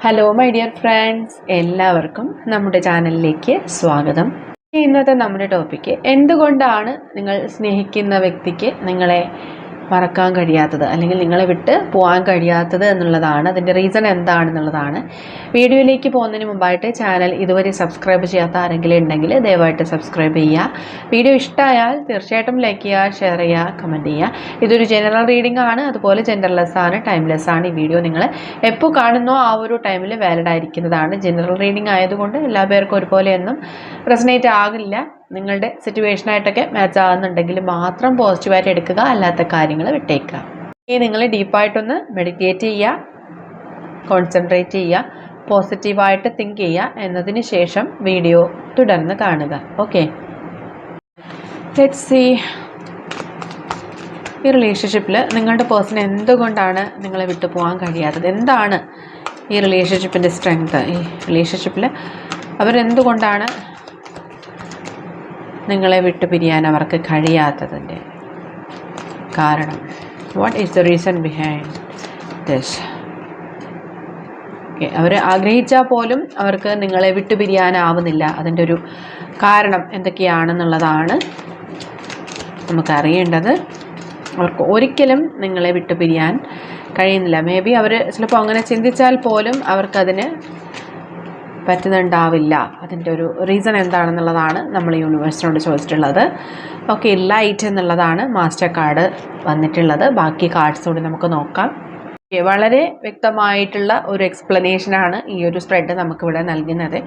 Hello my dear friends എല്ലാവർക്കും നമ്മുടെ ചാനലിലേക്ക് സ്വാഗതം. ഇന്നത്തെ നമ്മുടെ ടോപ്പിക്ക് എന്തുകൊണ്ടാണ് നിങ്ങൾ സ്നേഹിക്കുന്ന വ്യക്തിക്ക് നിങ്ങളെ മറക്കാൻ കഴിയാത്തത് അല്ലെങ്കിൽ നിങ്ങളെ വിട്ട് പോകാൻ കഴിയാത്തത് എന്നുള്ളതാണ്. അതിന്റെ റീസൺ എന്താണെന്നുള്ളതാണ്. വീഡിയോയിലേക്ക് പോകുന്നതിന് മുമ്പായിട്ട് ചാനൽ ഇതുവരെ സബ്സ്ക്രൈബ് ചെയ്യാത്ത ആരെങ്കിലും ഉണ്ടെങ്കിൽ ദയവായിട്ട് സബ്സ്ക്രൈബ് ചെയ്യുക. വീഡിയോ ഇഷ്ടമായാൽ തീർച്ചയായിട്ടും ലൈക്ക് ചെയ്യുക ഷെയർ ചെയ്യുക കമന്റ് ചെയ്യുക. ഇതൊരു ജനറൽ റീഡിംഗ് ആണ്. അതുപോലെ ജെൻഡർലെസ് ആണ് ടൈംലെസ് ആണ്. ഈ വീഡിയോ നിങ്ങൾ എപ്പോൾ കാണുന്നോ ആ ഒരു ടൈമിൽ വാലിഡ് ആയിരിക്കുന്നതാണ്. ജനറൽ റീഡിംഗ് ആയതുകൊണ്ട് എല്ലാ പേർക്കും ഒരുപോലെയൊന്നും റെസനേറ്റ് ആകില്ല. നിങ്ങളുടെ സിറ്റുവേഷനായിട്ടൊക്കെ മാച്ച് ആകുന്നുണ്ടെങ്കിൽ മാത്രം പോസിറ്റീവായിട്ട് എടുക്കുക അല്ലാത്ത കാര്യങ്ങൾ വിട്ടേക്കുക. ഇനി നിങ്ങൾ ഡീപ്പായിട്ടൊന്ന് മെഡിറ്റേറ്റ് ചെയ്യുക കോൺസെൻട്രേറ്റ് ചെയ്യുക പോസിറ്റീവായിട്ട് തിങ്ക് ചെയ്യുക എന്നതിന് ശേഷം വീഡിയോ തുടർന്ന് കാണുക. ഓക്കെ ലെറ്റ് സി ഈ റിലേഷൻഷിപ്പിൽ നിങ്ങളുടെ പേഴ്സൺ എന്തുകൊണ്ടാണ് നിങ്ങളെ വിട്ടു പോകാൻ കഴിയാത്തത്? എന്താണ് ഈ റിലേഷൻഷിപ്പിന്റെ സ്ട്രെങ്ത് ഈ റിലേഷൻഷിപ്പിൽ അവരെന്തുകൊണ്ടാണ് നിങ്ങളെ വിട്ടു പിരിയാൻ അവർക്ക് കഴിയാത്തതിന്റെ കാരണം. What is the reason behind this okay അവർ ആഗ്രഹിച്ചാൽ പോലും അവർക്ക് നിങ്ങളെ വിട്ടു പിരിയാനാവുന്നില്ല. അതിന്റെ ഒരു കാരണം എന്തൊക്കെയാണെന്നുള്ളതാണ് നമുക്കറിയേണ്ടത് അവർക്ക് ഒരിക്കലും നിങ്ങളെ വിട്ടു പിരിയാൻ കഴിയുന്നില്ല. മേ ബി അവർ ചിലപ്പോൾ അങ്ങനെ ചിന്തിച്ചാൽ പോലും അവർക്കതിന് പറ്റുന്നുണ്ടാവില്ല. അതിന്റെ ഒരു റീസൺ എന്താണെന്നുള്ളതാണ് നമ്മൾ യൂണിവേഴ്സിനോട് ചോദിച്ചിട്ടുള്ളത്. ഓക്കെ ലൈറ്റ് എന്നുള്ളതാണ് മാസ്റ്റർ കാർഡ് വന്നിട്ടുള്ളത്. ബാക്കി കാർഡ്സ് കൂടി നമുക്ക് നോക്കാം. വളരെ വ്യക്തമായിട്ടുള്ള ഒരു എക്സ്പ്ലനേഷനാണ് ഈ ഒരു സ്പ്രെഡ് നമുക്കിവിടെ നൽകുന്നത്.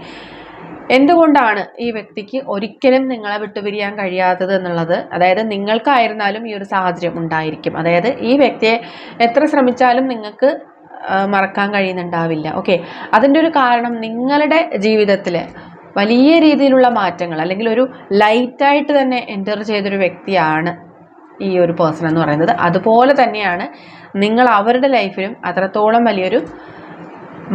എന്തുകൊണ്ടാണ് ഈ വ്യക്തിക്ക് ഒരിക്കലും നിങ്ങളെ വിട്ടുപിരിയാൻ കഴിയാത്തത് എന്നുള്ളത്? അതായത് നിങ്ങൾക്കായിരുന്നാലും ഈ ഒരു സാഹചര്യം ഉണ്ടായിരിക്കും. അതായത് ഈ വ്യക്തിയെ എത്ര ശ്രമിച്ചാലും നിങ്ങൾക്ക് മറക്കാൻ കഴിയുന്നുണ്ടാവില്ല. ഓക്കെ അതിന്റെ ഒരു കാരണം നിങ്ങളുടെ ജീവിതത്തിൽ വലിയ രീതിയിലുള്ള മാറ്റങ്ങൾ അല്ലെങ്കിൽ ഒരു ലൈറ്റായിട്ട് തന്നെ എന്റർ ചെയ്തൊരു വ്യക്തിയാണ് ഈ ഒരു പേഴ്സൺ എന്ന് പറയുന്നത്. അതുപോലെ തന്നെയാണ് നിങ്ങൾ അവരുടെ ലൈഫിലും അത്രത്തോളം വലിയൊരു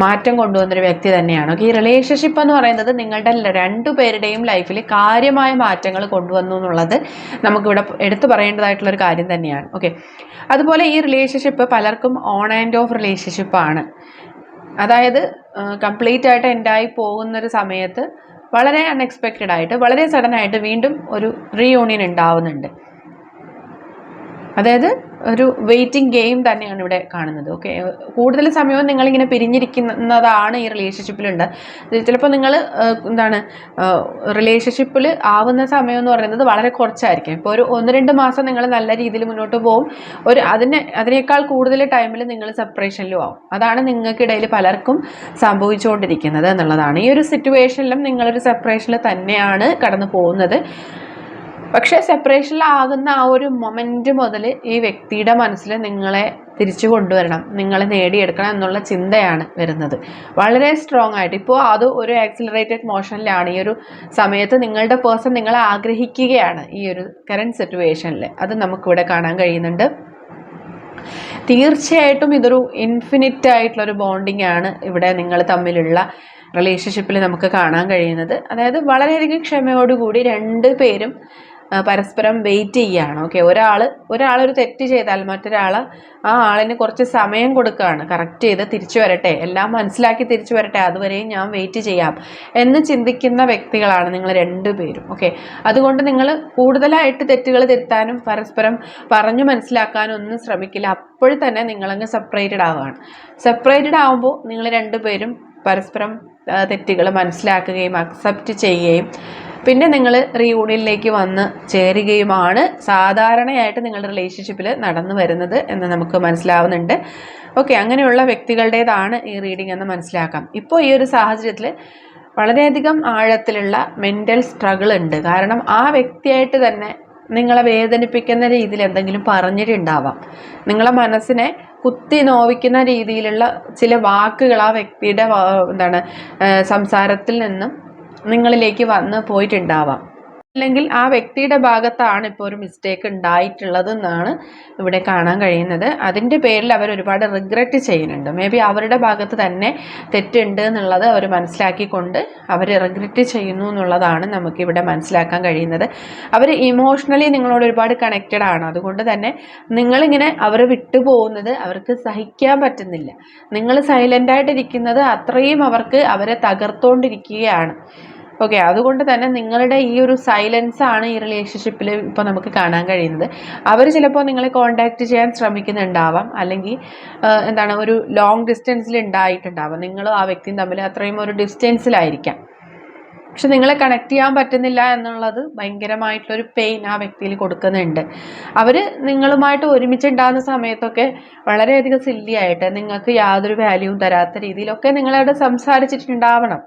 മാറ്റം കൊണ്ടുവന്നൊരു വ്യക്തി തന്നെയാണ്. ഈ റിലേഷൻഷിപ്പ് എന്ന് പറയുന്നത് നിങ്ങളുടെ രണ്ടു പേരുടെയും ലൈഫിൽ കാര്യമായ മാറ്റങ്ങൾ കൊണ്ടുവന്നു എന്നുള്ളത് നമുക്കിവിടെ എടുത്തു പറയേണ്ടതായിട്ടുള്ള ഒരു കാര്യം തന്നെയാണ്. ഓക്കെ അതുപോലെ ഈ റിലേഷൻഷിപ്പ് പലർക്കും ഓൺ ആൻഡ് ഓഫ് റിലേഷൻഷിപ്പാണ് അതായത് കംപ്ലീറ്റ് ആയിട്ട് എൻഡായി പോകുന്നൊരു സമയത്ത് വളരെ അൺഎക്സ്പെക്റ്റഡ് ആയിട്ട് വളരെ സഡൻ ആയിട്ട് വീണ്ടും ഒരു റീയൂണിയൻ ഉണ്ടാവുന്നുണ്ട്. അതായത് ഒരു വെയിറ്റിംഗ് ഗെയിം തന്നെയാണ് ഇവിടെ കാണുന്നത്. ഓക്കെ കൂടുതൽ സമയവും നിങ്ങളിങ്ങനെ പിരിഞ്ഞിരിക്കുന്നതാണ് ഈ റിലേഷൻഷിപ്പിലുണ്ട് ചിലപ്പോൾ നിങ്ങൾ എന്താണ് റിലേഷൻഷിപ്പിൽ ആവുന്ന സമയം എന്ന് പറയുന്നത് വളരെ കുറച്ചായിരിക്കും. ഇപ്പോൾ ഒരു ഒന്ന് രണ്ട് മാസം നിങ്ങൾ നല്ല രീതിയിൽ മുന്നോട്ട് പോകും ഒരു അതിനെ അതിനേക്കാൾ കൂടുതൽ ടൈമിൽ നിങ്ങൾ സെപ്പറേഷനിലും ആവും. അതാണ് നിങ്ങൾക്കിടയിൽ പലർക്കും സംഭവിച്ചുകൊണ്ടിരിക്കുന്നത് എന്നുള്ളതാണ്. ഈ ഒരു സിറ്റുവേഷനിലും നിങ്ങളൊരു സെപ്പറേഷനിൽ തന്നെയാണ് കടന്നു പോകുന്നത്. പക്ഷേ സെപ്പറേഷനിലാകുന്ന ആ ഒരു മൊമെന്റ് മുതൽ ഈ വ്യക്തിയുടെ മനസ്സിൽ നിങ്ങളെ തിരിച്ചു കൊണ്ടുവരണം നിങ്ങളെ നേടിയെടുക്കണം എന്നുള്ള ചിന്തയാണ് വരുന്നത്. വളരെ സ്ട്രോങ് ആയിട്ട്. ഇപ്പോൾ അത് ഒരു ആക്സിലറേറ്റഡ് മോഷനിലാണ് ഈ ഒരു സമയത്ത് നിങ്ങളുടെ പേഴ്സൺ നിങ്ങളെ ആഗ്രഹിക്കുകയാണ് ഈ ഒരു കറണ്ട് സിറ്റുവേഷനിൽ അത് നമുക്കിവിടെ കാണാൻ കഴിയുന്നുണ്ട്. തീർച്ചയായിട്ടും ഇതൊരു ഇൻഫിനിറ്റ് ആയിട്ടുള്ളൊരു ബോണ്ടിങ് ആണ് ഇവിടെ നിങ്ങൾ തമ്മിലുള്ള റിലേഷൻഷിപ്പിൽ നമുക്ക് കാണാൻ കഴിയുന്നത്. അതായത് വളരെയധികം ക്ഷമയോടുകൂടി രണ്ട് പേരും പരസ്പരം വെയിറ്റ് ചെയ്യുകയാണ് ഓക്കെ ഒരാൾ ഒരാളൊരു തെറ്റ് ചെയ്താൽ മറ്റൊരാൾ ആ ആളിന് കുറച്ച് സമയം കൊടുക്കുകയാണ് കറക്റ്റ് ചെയ്ത് തിരിച്ചു വരട്ടെ. എല്ലാം മനസ്സിലാക്കി തിരിച്ചു വരട്ടെ. അതുവരെയും ഞാൻ വെയിറ്റ് ചെയ്യാം എന്ന് ചിന്തിക്കുന്ന വ്യക്തികളാണ് നിങ്ങൾ രണ്ടുപേരും ഓക്കെ അതുകൊണ്ട് നിങ്ങൾ കൂടുതലായിട്ട് തെറ്റുകൾ തിരുത്താനും പരസ്പരം പറഞ്ഞു മനസ്സിലാക്കാനും ഒന്നും ശ്രമിക്കില്ല. അപ്പോഴും തന്നെ നിങ്ങളങ്ങ് സെപ്പറേറ്റഡ് ആവുകയാണ്. സെപ്പറേറ്റഡ് ആവുമ്പോൾ നിങ്ങൾ രണ്ടുപേരും പരസ്പരം തെറ്റുകൾ മനസ്സിലാക്കുകയും അക്സെപ്റ്റ് ചെയ്യുകയും പിന്നെ നിങ്ങൾ റീയൂണിയനിലേക്ക് വന്ന് ചേരുകയുമാണ്. സാധാരണയായിട്ട് നിങ്ങളുടെ റിലേഷൻഷിപ്പിൽ നടന്നു വരുന്നത് എന്ന് നമുക്ക് മനസ്സിലാവുന്നുണ്ട്. ഓക്കെ അങ്ങനെയുള്ള വ്യക്തികളുടേതാണ് ഈ റീഡിംഗ് എന്ന് മനസ്സിലാക്കാം. ഇപ്പോൾ ഈ ഒരു സാഹചര്യത്തിൽ വളരെയധികം ആഴത്തിലുള്ള മെന്റൽ സ്ട്രഗിൾ ഉണ്ട്. കാരണം ആ വ്യക്തിയായിട്ട് തന്നെ നിങ്ങളെ വേദനിപ്പിക്കുന്ന രീതിയിൽ എന്തെങ്കിലും പറഞ്ഞിട്ടുണ്ടാവാം. നിങ്ങളെ മനസ്സിനെ കുത്തി നോവിക്കുന്ന രീതിയിലുള്ള ചില വാക്കുകൾ ആ വ്യക്തിയുടെ എന്താണ് സംസാരത്തിൽ നിന്നും നിങ്ങളിലേക്ക് വന്ന് പോയിട്ടുണ്ടാവാം. അല്ലെങ്കിൽ ആ വ്യക്തിയുടെ ഭാഗത്താണ് ഇപ്പോൾ ഒരു മിസ്റ്റേക്ക് ഉണ്ടായിട്ടുള്ളത് എന്നാണ് ഇവിടെ കാണാൻ കഴിയുന്നത്. അതിന്റെ പേരിൽ അവർ ഒരുപാട് റിഗ്രറ്റ് ചെയ്യുന്നുണ്ട്. മേ ബി അവരുടെ ഭാഗത്ത് തന്നെ തെറ്റുണ്ട് എന്നുള്ളത് അവർ മനസ്സിലാക്കിക്കൊണ്ട് അവർ റിഗ്രറ്റ് ചെയ്യുന്നു എന്നുള്ളതാണ് നമുക്കിവിടെ മനസ്സിലാക്കാൻ കഴിയുന്നത്. അവർ ഇമോഷണലി നിങ്ങളോട് ഒരുപാട് കണക്റ്റഡ് ആണ്. അതുകൊണ്ട് തന്നെ നിങ്ങളിങ്ങനെ അവരെ വിട്ടുപോകുന്നത് അവർക്ക് സഹിക്കാൻ പറ്റുന്നില്ല. നിങ്ങൾ സൈലന്റായിട്ടിരിക്കുന്നത് അത്രയും അവർക്ക് അവരെ തകർത്തുകൊണ്ടിരിക്കുകയാണ് ഓക്കെ അതുകൊണ്ട് തന്നെ നിങ്ങളുടെ ഈ ഒരു സൈലൻസ് ആണ് ഈ റിലേഷൻഷിപ്പിൽ ഇപ്പോൾ നമുക്ക് കാണാൻ കഴിയുന്നത്. അവർ ചിലപ്പോൾ നിങ്ങളെ കോണ്ടാക്ട് ചെയ്യാൻ ശ്രമിക്കുന്നുണ്ടാവാം. അല്ലെങ്കിൽ എന്താണ് ഒരു ലോങ് ഡിസ്റ്റൻസിൽ ഉണ്ടായിട്ടുണ്ടാവാം നിങ്ങളും ആ വ്യക്തിയും തമ്മിൽ അത്രയും ഒരു ഡിസ്റ്റൻസിലായിരിക്കാം പക്ഷെ നിങ്ങളെ കണക്ട് ചെയ്യാൻ പറ്റുന്നില്ല എന്നുള്ളത് ഭയങ്കരമായിട്ടുള്ളൊരു പെയിൻ ആ വ്യക്തിയിൽ കൊടുക്കുന്നുണ്ട്. അവർ നിങ്ങളുമായിട്ട് ഒരുമിച്ചുണ്ടാകുന്ന സമയത്തൊക്കെ വളരെയധികം സില്ലിയായിട്ട് നിങ്ങൾക്ക് യാതൊരു വാല്യൂവും തരാത്ത രീതിയിലൊക്കെ നിങ്ങളവിടെ സംസാരിച്ചിട്ടുണ്ടാവണം.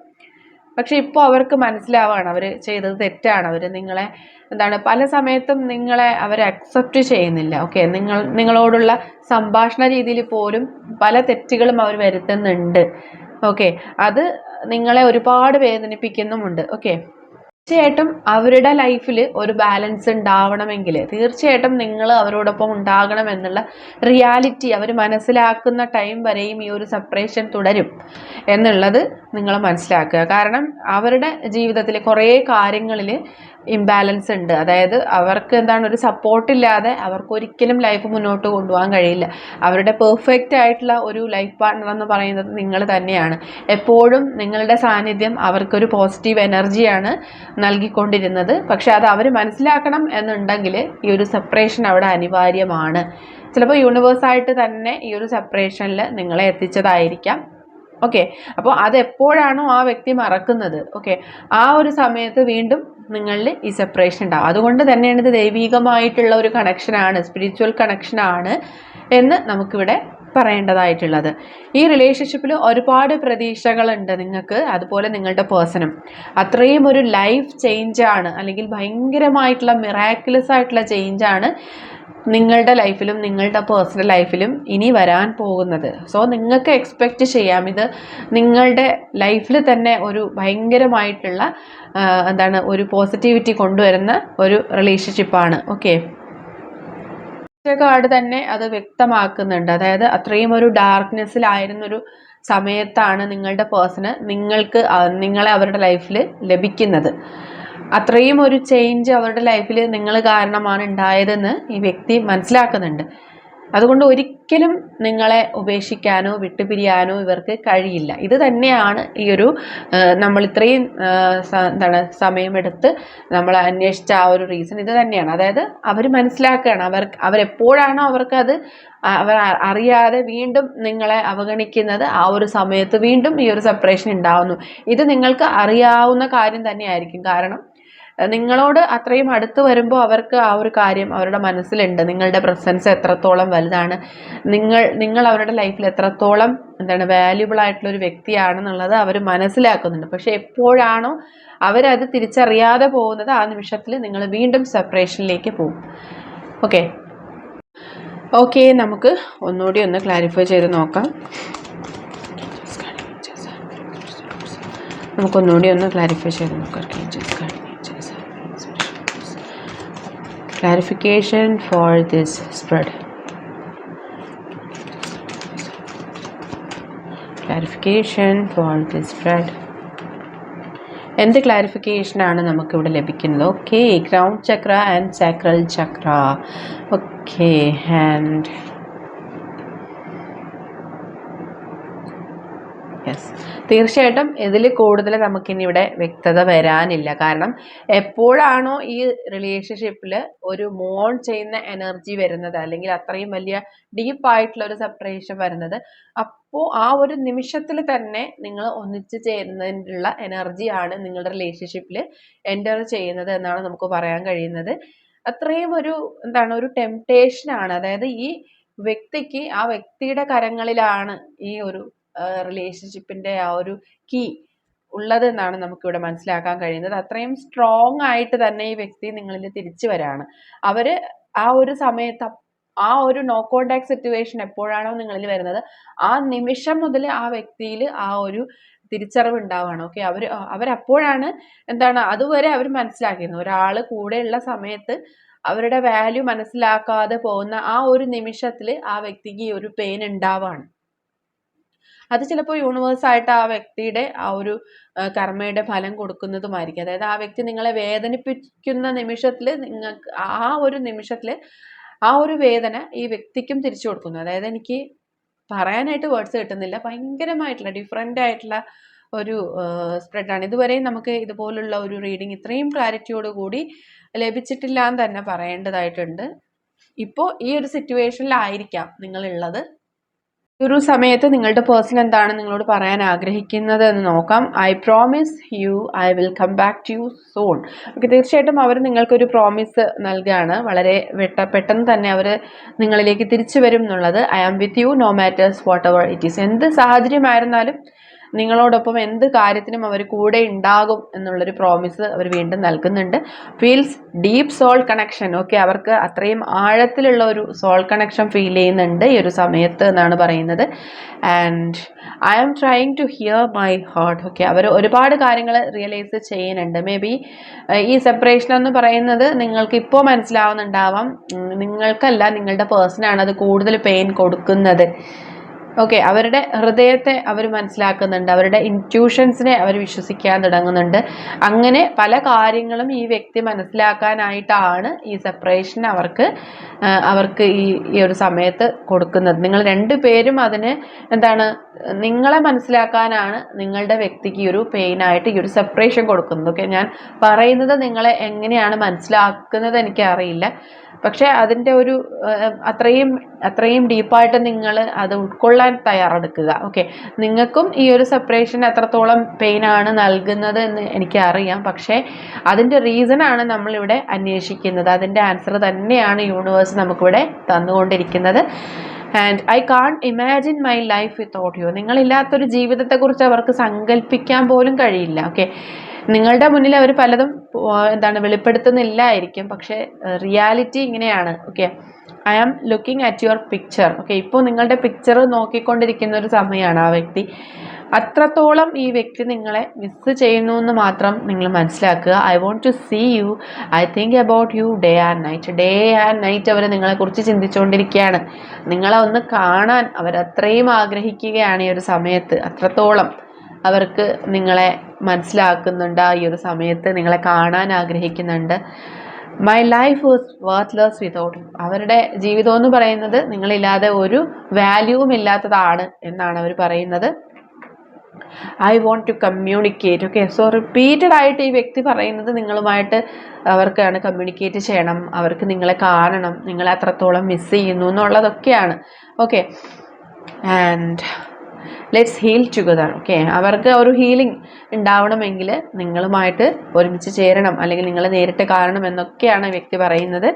പക്ഷെ ഇപ്പോൾ അവർക്ക് മനസ്സിലാവാണ് അവർ ചെയ്തത് തെറ്റാണ്. അവർ നിങ്ങളെ എന്താണ് പല സമയത്തും നിങ്ങളെ അവർ അക്സെപ്റ്റ് ചെയ്യുന്നില്ല. ഓക്കെ നിങ്ങൾ നിങ്ങളോടുള്ള സംഭാഷണ രീതിയിൽ പോലും പല തെറ്റുകളും അവർ വരുത്തുന്നുണ്ട്. ഓക്കെ അത് നിങ്ങളെ ഒരുപാട് വേദനിപ്പിക്കുന്നുമുണ്ട്. ഓക്കെ തീർച്ചയായിട്ടും അവരുടെ ലൈഫിൽ ഒരു ബാലൻസ് ഉണ്ടാവണമെങ്കിൽ തീർച്ചയായിട്ടും നിങ്ങൾ അവരോടൊപ്പം ഉണ്ടാകണം എന്നുള്ള റിയാലിറ്റി അവർ മനസ്സിലാക്കുന്ന ടൈം വരെയും ഈ ഒരു സെപ്പറേഷൻ തുടരും എന്നുള്ളത് നിങ്ങൾ മനസ്സിലാക്കുക. കാരണം അവരുടെ ജീവിതത്തിൽ കുറേ കാര്യങ്ങളിൽ ഇംബാലൻസ് ഉണ്ട്. അതായത് അവർക്ക് എന്താണ് ഒരു സപ്പോർട്ട് ഇല്ലാതെ അവർക്ക് ഒരിക്കലും ലൈഫ് മുന്നോട്ട് കൊണ്ടുപോകാൻ കഴിയില്ല. അവരുടെ പെർഫെക്റ്റ് ആയിട്ടുള്ള ഒരു ലൈഫ് പാർട്ണർ എന്ന് പറയുന്നത് നിങ്ങൾ തന്നെയാണ്. എപ്പോഴും നിങ്ങളുടെ സാന്നിധ്യം അവർക്കൊരു പോസിറ്റീവ് എനർജിയാണ് നൽകിക്കൊണ്ടിരുന്നത്. പക്ഷെ അത് അവർ മനസ്സിലാക്കണം എന്നുണ്ടെങ്കിൽ ഈ ഒരു സെപ്പറേഷൻ അവിടെ അനിവാര്യമാണ്. ചിലപ്പോൾ യൂണിവേഴ്സായിട്ട് തന്നെ ഈ ഒരു സെപ്പറേഷനിൽ നിങ്ങളെ എത്തിച്ചതായിരിക്കാം. ഓക്കെ അപ്പോൾ അതെപ്പോഴാണോ ആ വ്യക്തി മറക്കുന്നത്? ഓക്കെ ആ ഒരു സമയത്ത് വീണ്ടും നിങ്ങളിൽ ഈ സെപ്പറേഷൻ ഉണ്ടാവും അതുകൊണ്ട് തന്നെയാണ് ഇത് ദൈവികമായിട്ടുള്ള ഒരു കണക്ഷനാണ് സ്പിരിച്വൽ കണക്ഷനാണ് എന്ന് നമുക്കിവിടെ പറയേണ്ടതായിട്ടുള്ളത്. ഈ റിലേഷൻഷിപ്പിൽ ഒരുപാട് പ്രതീക്ഷകളുണ്ട് നിങ്ങൾക്ക് അതുപോലെ നിങ്ങളുടെ പേഴ്സണും അത്രയും ഒരു ലൈഫ് ചേഞ്ചാണ് അല്ലെങ്കിൽ ഭയങ്കരമായിട്ടുള്ള മിറാക്കുലസ് ആയിട്ടുള്ള ചേഞ്ചാണ് നിങ്ങളുടെ ലൈഫിലും നിങ്ങളുടെ പേഴ്സണൽ ലൈഫിലും ഇനി വരാൻ പോകുന്നത്. സോ നിങ്ങൾക്ക് എക്സ്പെക്റ്റ് ചെയ്യാം. ഇത് നിങ്ങളുടെ ലൈഫിൽ തന്നെ ഒരു ഭയങ്കരമായിട്ടുള്ള എന്താണ് ഒരു പോസിറ്റിവിറ്റി കൊണ്ടുവരുന്ന ഒരു റിലേഷൻഷിപ്പാണ് ഓക്കെ കാർഡ് തന്നെ അത് വ്യക്തമാക്കുന്നുണ്ട്. അതായത് അത്രയും ഒരു ഡാർക്ക്നെസ്സിലായിരുന്നൊരു സമയത്താണ് നിങ്ങളുടെ പേഴ്സണ് നിങ്ങൾക്ക് നിങ്ങളെ അവരുടെ ലൈഫിൽ ലഭിക്കുന്നത്. അത്രയും ഒരു ചേഞ്ച് അവരുടെ ലൈഫിൽ നിങ്ങൾ കാരണമാണ് ഉണ്ടായതെന്ന് ഈ വ്യക്തി മനസ്സിലാക്കുന്നുണ്ട്. അതുകൊണ്ട് ഒരിക്കലും നിങ്ങളെ ഉപേക്ഷിക്കാനോ വിട്ടുപിരിയാനോ ഇവർക്ക് കഴിയില്ല. ഇത് തന്നെയാണ് ഈ ഒരു നമ്മൾ ഇത്രയും എന്താണ് സമയമെടുത്ത് നമ്മൾ അന്വേഷിച്ച ആ ഒരു റീസൺ ഇത് തന്നെയാണ്. അതായത് അവർ മനസ്സിലാക്കുകയാണ്. അവർ അവരെപ്പോഴാണോ അവർക്കത് അവർ അറിയാതെ വീണ്ടും നിങ്ങളെ അവഗണിക്കുന്നത് ആ ഒരു സമയത്ത് വീണ്ടും ഈ ഒരു സെപ്പറേഷൻ ഉണ്ടാവുന്നു. ഇത് നിങ്ങൾക്ക് അറിയാവുന്ന കാര്യം തന്നെയായിരിക്കും. കാരണം നിങ്ങളോട് അത്രയും അടുത്ത് വരുമ്പോൾ അവർക്ക് ആ ഒരു കാര്യം അവരുടെ മനസ്സിലുണ്ട്. നിങ്ങളുടെ പ്രസൻസ് എത്രത്തോളം വലുതാണ്. നിങ്ങൾ നിങ്ങൾ അവരുടെ ലൈഫിൽ എത്രത്തോളം എന്താണ് വാല്യുബിൾ ആയിട്ടുള്ള ഒരു വ്യക്തിയാണെന്നുള്ളത് അവർ മനസ്സിലാക്കുന്നുണ്ട്. പക്ഷേ എപ്പോഴാണോ അവരത് തിരിച്ചറിയാതെ പോകുന്നത് ആ നിമിഷത്തിൽ നിങ്ങൾ വീണ്ടും സെപ്പറേഷനിലേക്ക് പോകും. ഓക്കെ ഓക്കെ നമുക്ക് ഒന്നുകൂടി ഒന്ന് ക്ലാരിഫൈ ചെയ്ത് നോക്കാം. നമുക്കൊന്നുകൂടി ഒന്ന് ക്ലാരിഫൈ ചെയ്ത് നോക്കാം. Clarification for this spread clarification for this spread എന്ത് ക്ലാരിഫിക്കേഷനാണ് നമുക്കിവിടെ ലഭിക്കുന്നത് okay ground chakra and sacral chakra okay and തീർച്ചയായിട്ടും ഇതിൽ കൂടുതൽ നമുക്കിനിവിടെ വ്യക്തത വരാനില്ല. കാരണം എപ്പോഴാണോ ഈ റിലേഷൻഷിപ്പിൽ ഒരു മോൺ ചെയ്യുന്ന എനർജി വരുന്നത് അല്ലെങ്കിൽ അത്രയും വലിയ ഡീപ്പായിട്ടുള്ള ഒരു സെപ്പറേഷൻ വരുന്നത് അപ്പോൾ ആ ഒരു നിമിഷത്തിൽ തന്നെ നിങ്ങൾ ഒന്നിച്ച് ചേരുന്നതിനുള്ള എനർജിയാണ് നിങ്ങളുടെ റിലേഷൻഷിപ്പിൽ എന്റർ ചെയ്യുന്നത് എന്നാണ് നമുക്ക് പറയാൻ കഴിയുന്നത്. അത്രയും ഒരു എന്താണ് ഒരു ടെംപ്ടേഷനാണ് അതായത് ഈ വ്യക്തിക്ക് ആ വ്യക്തിയുടെ കരങ്ങളിലാണ് ഈ ഒരു റിലേഷൻഷിപ്പിന്റെ ആ ഒരു കീ ഉള്ളതെന്നാണ് നമുക്കിവിടെ മനസ്സിലാക്കാൻ കഴിയുന്നത്. അത്രയും സ്ട്രോങ് ആയിട്ട് തന്നെ ഈ വ്യക്തി നിങ്ങളിൽ തിരിച്ചു വരാണ്. അവർ ആ ഒരു സമയത്ത് ആ ഒരു നോ കോണ്ടാക്ട് സിറ്റുവേഷൻ എപ്പോഴാണോ നിങ്ങളിൽ വരുന്നത് ആ നിമിഷം മുതൽ ആ വ്യക്തിയിൽ ആ ഒരു തിരിച്ചറിവ് ഉണ്ടാവുകയാണ്. ഓക്കെ അവർ അവരപ്പോഴാണ് എന്താണ് അതുവരെ അവർ മനസ്സിലാക്കിയിരുന്നു ഒരാൾ കൂടെയുള്ള സമയത്ത് അവരുടെ വാല്യൂ മനസ്സിലാക്കാതെ പോകുന്ന ആ ഒരു നിമിഷത്തിൽ ആ വ്യക്തിക്ക് ഈ ഒരു പെയിൻ ഉണ്ടാവാണ്. അത് ചിലപ്പോൾ യൂണിവേഴ്സായിട്ട് ആ വ്യക്തിയുടെ ആ ഒരു കർമ്മയുടെ ഫലം കൊടുക്കുന്നതുമായിരിക്കും. അതായത് ആ വ്യക്തി നിങ്ങളെ വേദനിപ്പിക്കുന്ന നിമിഷത്തിൽ നിങ്ങൾക്ക് ആ ഒരു നിമിഷത്തിൽ ആ ഒരു വേദന ഈ വ്യക്തിക്കും തിരിച്ചു കൊടുക്കുന്നു. അതായത് എനിക്ക് പറയാനായിട്ട് വേർഡ്സ് കിട്ടുന്നില്ല. ഭയങ്കരമായിട്ടുള്ള ഡിഫറെന്റ് ആയിട്ടുള്ള ഒരു സ്പ്രെഡാണ് ഇതുവരെയും നമുക്ക് ഇതുപോലുള്ള ഒരു റീഡിങ് ഇത്രയും ക്ലാരിറ്റിയോട് കൂടി ലഭിച്ചിട്ടില്ല എന്ന് തന്നെ പറയേണ്ടതായിട്ടുണ്ട്. ഇപ്പോൾ ഈ ഒരു സിറ്റുവേഷനിലായിരിക്കാം നിങ്ങളുള്ളത്. ഒരു സമയത്ത് നിങ്ങളുടെ പേഴ്സൺ എന്താണ് നിങ്ങളോട് പറയാൻ ആഗ്രഹിക്കുന്നത് എന്ന് നോക്കാം. I promise you I will come back to you soon okay തീർച്ചയായിട്ടും അവർ നിങ്ങൾക്കൊരു പ്രോമിസ് നൽകുകയാണ് വളരെ വെട്ട പെട്ടെന്ന് തന്നെ അവർ നിങ്ങളിലേക്ക് തിരിച്ചു വരും എന്നുള്ളത് I am with you no matters whatever it is എന്ത് സാഹചര്യമായിരുന്നാലും നിങ്ങളോടൊപ്പം എന്ത് കാര്യത്തിനും അവർ കൂടെ ഉണ്ടാകും എന്നുള്ളൊരു പ്രോമിസ് അവർ വീണ്ടും നൽകുന്നുണ്ട്. Feels deep soul connection okay അവർക്ക് അത്രയും ആഴത്തിലുള്ള ഒരു സോൾ കണക്ഷൻ ഫീൽ ചെയ്യുന്നുണ്ട് ഈ ഒരു സമയത്ത് എന്നാണ് പറയുന്നത്. And I am trying to hear my heart okay അവർ ഒരുപാട് കാര്യങ്ങൾ റിയലൈസ് ചെയ്യുന്നുണ്ട്. മേ ബി ഈ സെപ്പറേഷൻ എന്ന് പറയുന്നത് നിങ്ങൾക്ക് ഇപ്പോൾ മനസ്സിലാവുന്നുണ്ടാവാം. നിങ്ങൾക്കല്ല നിങ്ങളുടെ പേഴ്സണാണ് അത് കൂടുതൽ പെയിൻ കൊടുക്കുന്നത്. ഓക്കെ അവരുടെ ഹൃദയത്തെ അവർ മനസ്സിലാക്കുന്നുണ്ട്. അവരുടെ ഇന്റ്യൂഷൻസിനെ അവർ വിശ്വസിക്കാൻ തുടങ്ങുന്നുണ്ട്. അങ്ങനെ പല കാര്യങ്ങളും ഈ വ്യക്തി മനസ്സിലാക്കാനായിട്ടാണ് ഈ സെപ്പറേഷൻ അവർക്ക് അവർക്ക് ഈ ഈ ഒരു സമയത്ത് കൊടുക്കുന്നത്. നിങ്ങൾ രണ്ടു പേരും അതിന് എന്താണ് നിങ്ങളെ മനസ്സിലാക്കാനാണ് നിങ്ങളുടെ വ്യക്തിക്ക് ഈ ഒരു പെയിനായിട്ട് ഈ ഒരു സെപ്പറേഷൻ കൊടുക്കുന്നത്. ഓക്കെ ഞാൻ പറയുന്നത് നിങ്ങളെ എങ്ങനെയാണ് മനസ്സിലാക്കുന്നത് എനിക്കറിയില്ല. പക്ഷേ അതിന്റെ ഒരു അത്രയും അത്രയും ഡീപ്പായിട്ട് നിങ്ങൾ അത് ഉൾക്കൊള്ളാൻ തയ്യാറെടുക്കുക. ഓക്കെ നിങ്ങൾക്കും ഈ ഒരു സെപ്പറേഷൻ എത്രത്തോളം പെയിൻ ആണ് നൽകുന്നത് എന്ന് എനിക്കറിയാം. പക്ഷേ അതിന്റെ റീസണാണ് നമ്മളിവിടെ അന്വേഷിക്കുന്നത്. അതിന്റെ ആൻസർ തന്നെയാണ് യൂണിവേഴ്സ് നമുക്കിവിടെ തന്നുകൊണ്ടിരിക്കുന്നത്. And I can't imagine my life without you നിങ്ങളില്ലാത്തൊരു ജീവിതത്തെക്കുറിച്ച് അവർക്ക് സങ്കല്പിക്കാൻ പോലും കഴിയില്ല. ഓക്കെ നിങ്ങളുടെ മുന്നിൽ അവർ പലതും എന്താണ് വെളിപ്പെടുത്തുന്നില്ലായിരിക്കും. പക്ഷേ റിയാലിറ്റി ഇങ്ങനെയാണ്. Okay I am looking at your picture okay ഇപ്പോൾ നിങ്ങളുടെ പിക്ചർ നോക്കിക്കൊണ്ടിരിക്കുന്ന ഒരു സമയമാണ് ആ വ്യക്തി. അത്രത്തോളം ഈ വ്യക്തി നിങ്ങളെ മിസ് ചെയ്യുന്നു എന്ന് മാത്രം നിങ്ങൾ മനസ്സിലാക്കുക. I want to see you I think about you day and night day and night അവർ നിങ്ങളെക്കുറിച്ച് ചിന്തിച്ചുകൊണ്ടിരിക്കുകയാണ്. നിങ്ങളെ ഒന്ന് കാണാൻ അവരത്രയും ആഗ്രഹിക്കുകയാണ് ഈ ഒരു സമയത്ത്. അത്രത്തോളം അവർക്ക് നിങ്ങളെ മനസ്സിലാക്കുന്നുണ്ട്. ഈ ഒരു സമയത്ത് നിങ്ങളെ കാണാൻ ആഗ്രഹിക്കുന്നുണ്ട്. My life was worthless without അവരുടെ ജീവിതം എന്ന് പറയുന്നത് നിങ്ങളില്ലാതെ ഒരു വാല്യൂവും ഇല്ലാത്തതാണ് എന്നാണ് അവർ പറയുന്നത്. I want to communicate okay so repeated ആയിട്ട് ഈ വ്യക്തി പറയുന്നത് നിങ്ങളുമായിട്ട് അവർക്കാണ് കമ്മ്യൂണിക്കേറ്റ് ചെയ്യണം. അവർക്ക് നിങ്ങളെ കാണണം. നിങ്ങളെ അത്രത്തോളം മിസ് ചെയ്യുന്നു എന്നുള്ളതൊക്കെയാണ്. Okay and let's heal together okay അവർക്ക് ഒരു ഹീലിംഗ് ഉണ്ടാവണമെങ്കിൽ നിങ്ങളുമായിട്ട് ഒരുമിച്ച് ചേരണം അല്ലെങ്കിൽ നിങ്ങൾ നേരിട്ട് കാണണം എന്നൊക്കെയാണ് വ്യക്തി പറയുന്നത്.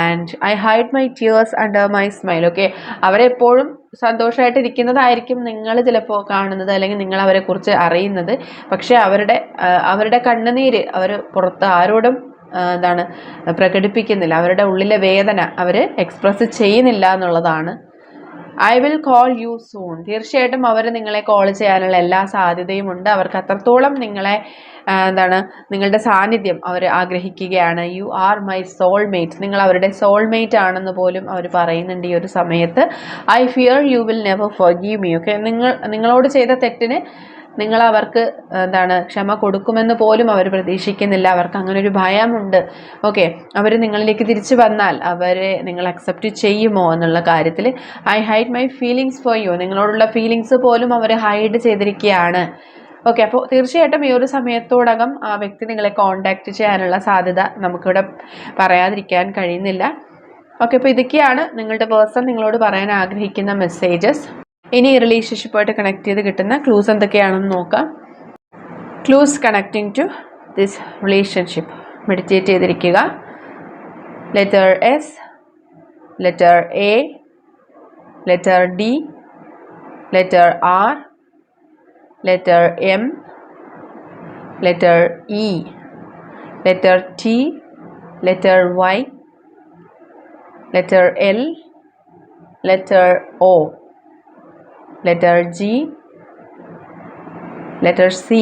And I hide my tears under my smile okay അവരെപ്പോഴും സന്തോഷമായിട്ടിരിക്കുന്നതായിരിക്കും നിങ്ങൾ ചിലപ്പോൾ കാണുന്നത് അല്ലെങ്കിൽ നിങ്ങൾ അവരെക്കുറിച്ച് അറിയുന്നത്. പക്ഷേ അവരുടെ അവരുടെ കണ്ണുനീര് അവർ പുറത്ത് ആരോടും എന്താണ് പ്രകടിപ്പിക്കുന്നില്ല. അവരുടെ ഉള്ളിലെ വേദന അവർ എക്സ്പ്രസ് ചെയ്യുന്നില്ല എന്നുള്ളതാണ് I will call you soon തീർച്ചയായിട്ടും അവർ നിങ്ങളെ കോൾ ചെയ്യാനുള്ള എല്ലാ സാധ്യതയും ഉണ്ട്. അവർക്ക് അത്രത്തോളം നിങ്ങളെ എന്താണ് നിങ്ങളുടെ സാന്നിധ്യം അവർ ആഗ്രഹിക്കുകയാണ്. യു ആർ മൈ സോൾമേറ്റ് നിങ്ങൾ അവരുടെ സോൾമേറ്റ് ആണെന്ന് പോലും അവർ പറയുന്നുണ്ട് ഈ ഒരു സമയത്ത്. I fear you will never forgive me okay നിങ്ങൾ നിങ്ങളോട് ചെയ്ത തെറ്റിന് നിങ്ങൾ അവർക്ക് എന്താണ് ക്ഷമ കൊടുക്കുമെന്ന് പോലും അവർ പ്രതീക്ഷിക്കുന്നില്ല. അവർക്ക് അങ്ങനെ ഒരു ഭയമുണ്ട്. ഓക്കെ. അവർ നിങ്ങളിലേക്ക് തിരിച്ചു വന്നാൽ അവരെ നിങ്ങൾ അക്സെപ്റ്റ് ചെയ്യുമോ എന്നുള്ള കാര്യത്തിൽ I hide my feelings for you നിങ്ങളോടുള്ള ഫീലിങ്സ് പോലും അവർ ഹൈഡ് ചെയ്തിരിക്കുകയാണ്. ഓക്കെ. അപ്പോൾ തീർച്ചയായിട്ടും ഈ ഒരു സമയത്തോടകം ആ വ്യക്തി നിങ്ങളെ കോണ്ടാക്ട് ചെയ്യാനുള്ള സാധ്യത നമുക്കിവിടെ പറയാതിരിക്കാൻ കഴിയുന്നില്ല. ഓക്കെ. അപ്പോൾ ഇതൊക്കെയാണ് നിങ്ങളുടെ പേഴ്സൺ നിങ്ങളോട് പറയാൻ ആഗ്രഹിക്കുന്ന മെസ്സേജസ് ഇനി റിലേഷൻഷിപ്പായിട്ട് കണക്ട് ചെയ്ത് കിട്ടുന്ന ക്ലൂസ് എന്തൊക്കെയാണെന്ന് നോക്കാം. Clues connecting to this relationship meditate ചെയ്തിരിക്കുക. Letter S letter A letter D letter R letter M letter E letter T letter Y letter L letter O letter G, letter C,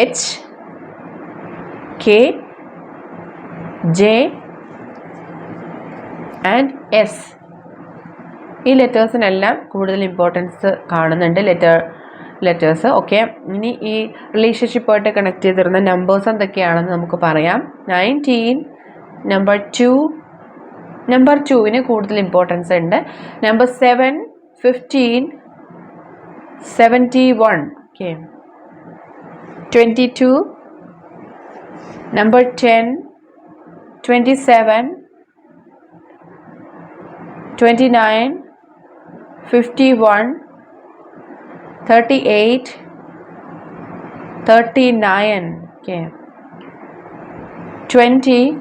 H, K, J, and S. ഈ ലെറ്റേഴ്സിനെല്ലാം കൂടുതൽ importance കാണുന്നുണ്ട്. Letter letters okay ഇനി ഈ റിലേഷൻഷിപ്പായിട്ട് connect ചെയ്തിരുന്ന numbers എന്തൊക്കെയാണെന്ന് നമുക്ക് പറയാം. Nineteen number two number ടുവിന് കൂടുതൽ ഇമ്പോർട്ടൻസ് ഉണ്ട്. Number seven 1571 came 22 number 10 27 29 51 38 39 came 20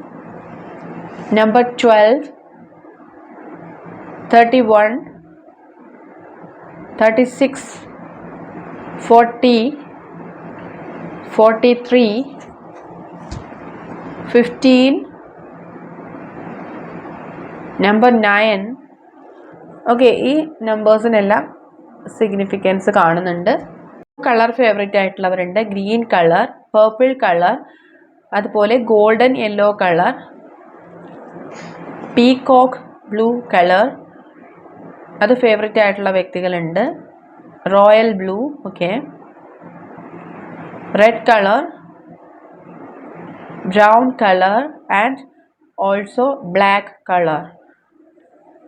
number 12 31 thirty nine okay twenty number 12 31 36 40 43 15 number nine okay ഈ നമ്പേഴ്സിനെല്ലാം സിഗ്നിഫിക്കൻസ് കാണുന്നുണ്ട്. കളർ ഫേവറേറ്റ് ആയിട്ടുള്ളവരുണ്ട്. ഗ്രീൻ കളർ പേർപ്പിൾ കളർ അതുപോലെ golden yellow colour peacock blue colour അത് favourite ആയിട്ടുള്ള വ്യക്തികളുണ്ട്. Royal blue okay red colour brown colour and also black colour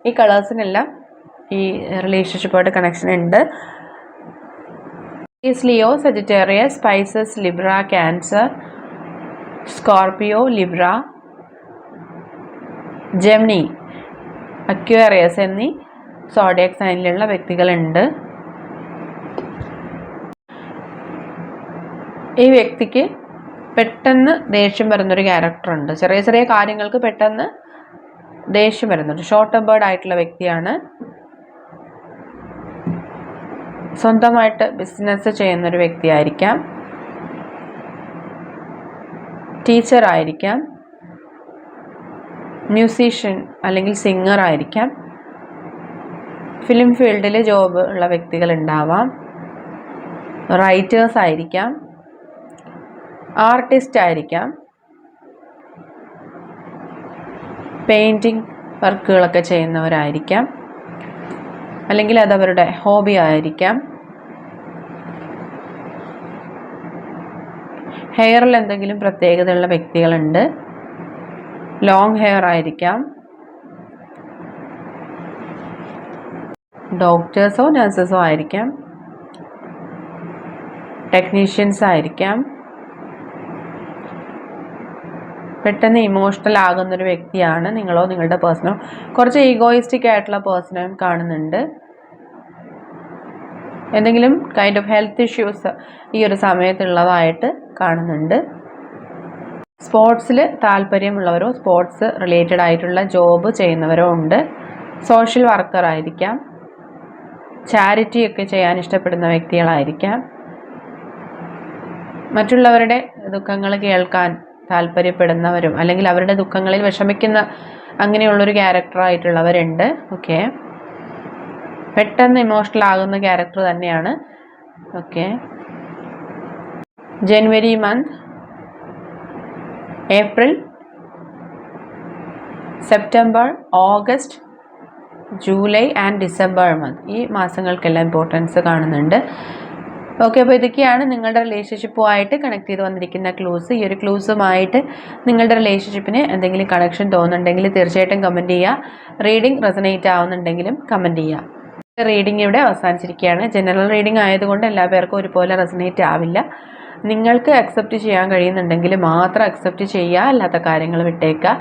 ഈ കളേഴ്സിനെല്ലാം ഈ റിലേഷൻഷിപ്പായിട്ട് കണക്ഷൻ ഉണ്ട്. Is Leo Sagittarius Pisces Libra Cancer Scorpio Libra Gemini Aquarius എന്നീ zodiac സൈനിലുള്ള വ്യക്തികളുണ്ട്. ഈ വ്യക്തിക്ക് പെട്ടെന്ന് ദേഷ്യം വരുന്നൊരു ക്യാരക്ടറുണ്ട് ചെറിയ ചെറിയ കാര്യങ്ങൾക്ക് പെട്ടെന്ന് ദേഷ്യം വരുന്നുണ്ട്. ഷോർട്ട് ടെമ്പേർഡ് ആയിട്ടുള്ള വ്യക്തിയാണ്. സ്വന്തമായിട്ട് ബിസിനസ് ചെയ്യുന്നൊരു വ്യക്തിയായിരിക്കാം. ടീച്ചർ ആയിരിക്കാം. മ്യൂസീഷ്യൻ അല്ലെങ്കിൽ സിംഗർ ആയിരിക്കാം. ഫിലിം ഫീൽഡിൽ ജോബ് ഉള്ള വ്യക്തികൾ ഉണ്ടാവാം. റൈറ്റേഴ്സ് ആയിരിക്കാം. ആർട്ടിസ്റ്റ് ആയിരിക്കാം. പെയിന്റിങ് വർക്കുകളൊക്കെ ചെയ്യുന്നവരായിരിക്കാം. അല്ലെങ്കിൽ അതവരുടെ ഹോബി ആയിരിക്കാം. ഹെയറിൽ എന്തെങ്കിലും പ്രത്യേകതയുള്ള വ്യക്തികളുണ്ട്. ലോങ് ഹെയർ ആയിരിക്കാം. ഡോക്ടേഴ്സോ നഴ്സസോ ആയിരിക്കാം. ടെക്നീഷ്യൻസ് ആയിരിക്കാം. പെട്ടെന്ന് ഇമോഷണൽ ആകുന്നൊരു വ്യക്തിയാണ് നിങ്ങളോ നിങ്ങളുടെ പേഴ്സണോ. കുറച്ച് ഈഗോയിസ്റ്റിക് ആയിട്ടുള്ള പേഴ്സണും കാണുന്നുണ്ട്. എന്തെങ്കിലും കൈൻഡ് ഓഫ് ഹെൽത്ത് ഇഷ്യൂസ് ഈ ഒരു സമയത്തുള്ളതായിട്ട് കാണുന്നുണ്ട്. സ്പോർട്സിൽ താല്പര്യമുള്ളവരോ സ്പോർട്സ് റിലേറ്റഡ് ആയിട്ടുള്ള ജോബ് ചെയ്യുന്നവരോ ഉണ്ട്. സോഷ്യൽ വർക്കർ ആയിരിക്കാം. ചാരിറ്റി ഒക്കെ ചെയ്യാൻ ഇഷ്ടപ്പെടുന്ന വ്യക്തികളായിരിക്കാം. മറ്റുള്ളവരുടെ ദുഃഖങ്ങൾ കേൾക്കാൻ താല്പര്യപ്പെടുന്നവരും അല്ലെങ്കിൽ അവരുടെ ദുഃഖങ്ങളിൽ വിഷമിക്കുന്ന അങ്ങനെയുള്ളൊരു ക്യാരക്ടറായിട്ടുള്ളവരുണ്ട് ഓക്കെ പെട്ടെന്ന് ഇമോഷണൽ ആകുന്ന ക്യാരക്ടർ തന്നെയാണ്. Okay January month April September August July and December month. ഈ മാസങ്ങൾക്കെല്ലാം ഇമ്പോർട്ടൻസ് കാണുന്നുണ്ട്. ഓക്കെ അപ്പോൾ ഇതൊക്കെയാണ് നിങ്ങളുടെ റിലേഷൻഷിപ്പുമായിട്ട് കണക്ട് ചെയ്ത് വന്നിരിക്കുന്ന ക്ലൂസ് ഈ ഒരു ക്ലൂസുമായിട്ട് നിങ്ങളുടെ റിലേഷൻഷിപ്പിന് എന്തെങ്കിലും കണക്ഷൻ തോന്നുന്നുണ്ടെങ്കിൽ തീർച്ചയായിട്ടും കമന്റ് ചെയ്യുക. റീഡിംഗ് റെസനേറ്റ് ആവുന്നുണ്ടെങ്കിലും കമന്റ് ചെയ്യുക. റീഡിംഗ് ഇവിടെ അവസാനിച്ചിരിക്കുകയാണ്. ജനറൽ റീഡിംഗ് ആയതുകൊണ്ട് എല്ലാ പേർക്കും ഒരുപോലെ റെസനേറ്റ് ആവില്ല. നിങ്ങൾക്ക് അക്സെപ്റ്റ് ചെയ്യാൻ കഴിയുന്നുണ്ടെങ്കിൽ മാത്രം അക്സെപ്റ്റ് ചെയ്യുക അല്ലാത്ത കാര്യങ്ങൾ വിട്ടേക്കുക.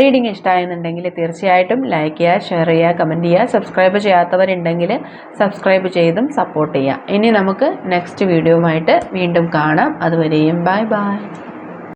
റീഡിങ് ഇഷ്ടമായെന്നുണ്ടെങ്കിൽ തീർച്ചയായിട്ടും ലൈക്ക് ചെയ്യുക ഷെയർ ചെയ്യുക കമന്റ് ചെയ്യുക. സബ്സ്ക്രൈബ് ചെയ്യാത്തവരുണ്ടെങ്കിൽ സബ്സ്ക്രൈബ് ചെയ്തും സപ്പോർട്ട് ചെയ്യുക. ഇനി നമുക്ക് നെക്സ്റ്റ് വീഡിയോയുമായിട്ട് വീണ്ടും കാണാം. അതുവരെയും ബൈ ബൈ